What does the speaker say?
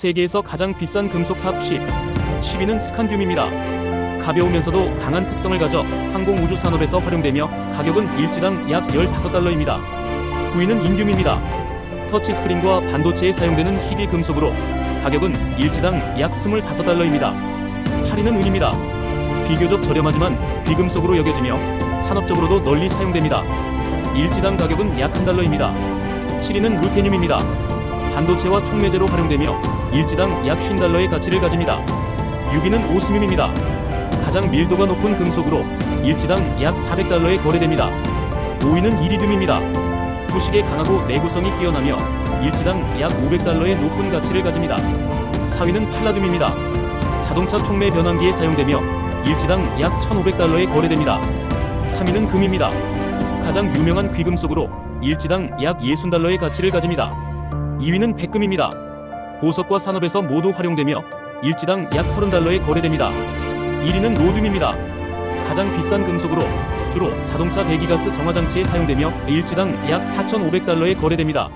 세계에서 가장 비싼 금속 탑 10. 10위는 스칸듐입니다. 가벼우면서도 강한 특성을 가져 항공우주 산업에서 활용되며 가격은 일지당 약 15달러입니다. 9위는 인듐입니다. 터치스크린과 반도체에 사용되는 희귀 금속으로 가격은 일지당 약 25달러입니다. 8위는 은입니다. 비교적 저렴하지만 귀금속으로 여겨지며 산업적으로도 널리 사용됩니다. 일지당 가격은 약 한 달러입니다. 7위는 루테늄입니다. 반도체와 촉매제로 활용되며 일지당 약 50달러의 가치를 가집니다. 6위는 오스뮴입니다. 가장 밀도가 높은 금속으로 일지당 약 400달러에 거래됩니다. 5위는 이리듐입니다. 부식에 강하고 내구성이 뛰어나며 일지당 약 500달러의 높은 가치를 가집니다. 4위는 팔라듐입니다. 자동차 촉매 변환기에 사용되며 일지당 약 1,500달러에 거래됩니다. 3위는 금입니다. 가장 유명한 귀금속으로 일지당 약 60달러의 가치를 가집니다. 2위는 백금입니다. 보석과 산업에서 모두 활용되며 일지당 약 30달러에 거래됩니다. 1위는 로듐입니다. 가장 비싼 금속으로 주로 자동차 배기가스 정화장치에 사용되며 일지당 약 4,500달러에 거래됩니다.